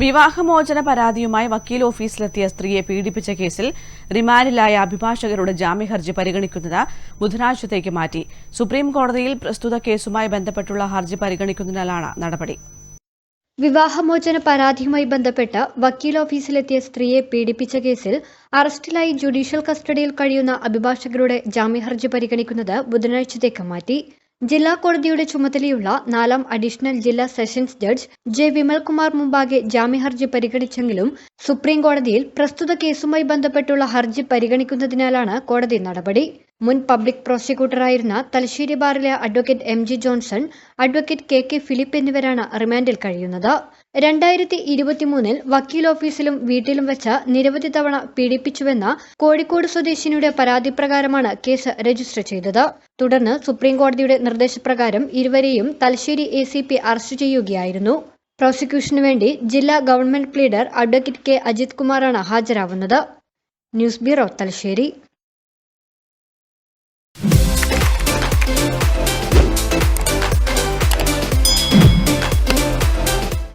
വിവാഹമോചന പരാതിയുമായി വക്കീൽ ഓഫീസിലെത്തിയ സ്ത്രീയെ പീഡിപ്പിച്ച കേസിൽ റിമാൻഡിലായ അഭിഭാഷകരുടെ ജാമ്യഹർജി പരിഗണിക്കുന്നത് ബുധനാഴ്ചത്തേക്ക് മാറ്റി. സുപ്രീം കോടതിയിൽ പ്രസ്തുത കേസുമായി ബന്ധപ്പെട്ടുള്ള ഹർജി പരിഗണിക്കുന്നതിനാലാണ് നടപടി. വിവാഹമോചന പരാതിയുമായി ബന്ധപ്പെട്ട് വക്കീൽ ഓഫീസിലെത്തിയ സ്ത്രീയെ പീഡിപ്പിച്ച കേസിൽ അറസ്റ്റിലായി ജുഡീഷ്യൽ കസ്റ്റഡിയിൽ കഴിയുന്ന അഭിഭാഷകരുടെ ജാമ്യഹർജി പരിഗണിക്കുന്നത് ബുധനാഴ്ചത്തേക്ക് മാറ്റി. ജില്ലാ കോടതിയുടെ ചുമതലയുള്ള നാലാം അഡീഷണൽ ജില്ലാ സെഷൻസ് ജഡ്ജ് ജെ വിമൽകുമാർ മുമ്പാകെ ജാമ്യഹർജി പരിഗണിച്ചെങ്കിലും സുപ്രീം കോടതിയിൽ പ്രസ്തുത കേസുമായി ബന്ധപ്പെട്ടുള്ള ഹർജി പരിഗണിക്കുന്നതിനാലാണ് കോടതി നടപടി. മുൻ പബ്ലിക് പ്രോസിക്യൂട്ടറായിരുന്ന തലശ്ശേരി ബാറിലെ advocate M G Johnson advocate K K Philip എന്നിവരാണ് റിമാൻഡിൽ കഴിയുന്നത്. രണ്ടായിരത്തി ഇരുപത്തിമൂന്നിൽ വക്കീൽ ഓഫീസിലും വീട്ടിലും വെച്ച് നിരവധി തവണ പീഡിപ്പിച്ചുവെന്ന കോഴിക്കോട് സ്വദേശിനിയുടെ പരാതി പ്രകാരമാണ് കേസ് രജിസ്റ്റർ ചെയ്തത്. തുടർന്ന് സുപ്രീംകോടതിയുടെ നിർദ്ദേശപ്രകാരം ഇരുവരെയും തലശ്ശേരി എ അറസ്റ്റ് ചെയ്യുകയായിരുന്നു. പ്രോസിക്യൂഷനു വേണ്ടി ജില്ലാ government pleader advocate K Ajith കുമാറാണ് ഹാജരാവുന്നത്. News bureau Thalassery.